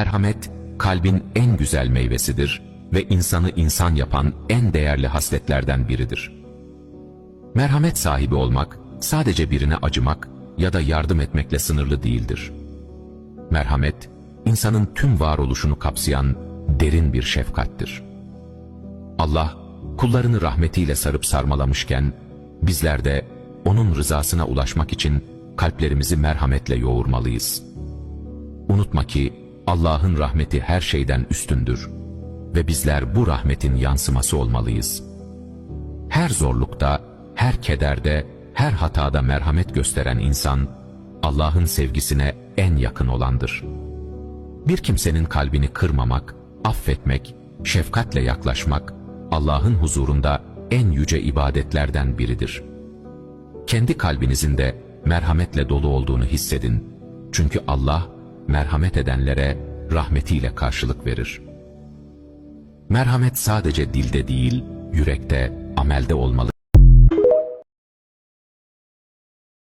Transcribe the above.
Merhamet, kalbin en güzel meyvesidir ve insanı insan yapan en değerli hasletlerden biridir. Merhamet sahibi olmak, sadece birine acımak ya da yardım etmekle sınırlı değildir. Merhamet, insanın tüm varoluşunu kapsayan derin bir şefkattir. Allah, kullarını rahmetiyle sarıp sarmalamışken, bizler de O'nun rızasına ulaşmak için kalplerimizi merhametle yoğurmalıyız. Unutma ki Allah'ın rahmeti her şeyden üstündür ve bizler bu rahmetin yansıması olmalıyız. Her zorlukta, her kederde, her hatada merhamet gösteren insan, Allah'ın sevgisine en yakın olandır. Bir kimsenin kalbini kırmamak, affetmek, şefkatle yaklaşmak, Allah'ın huzurunda en yüce ibadetlerden biridir. Kendi kalbinizin de merhametle dolu olduğunu hissedin. Çünkü Allah, merhamet edenlere rahmetiyle karşılık verir. Merhamet sadece dilde değil, yürekte, amelde olmalı.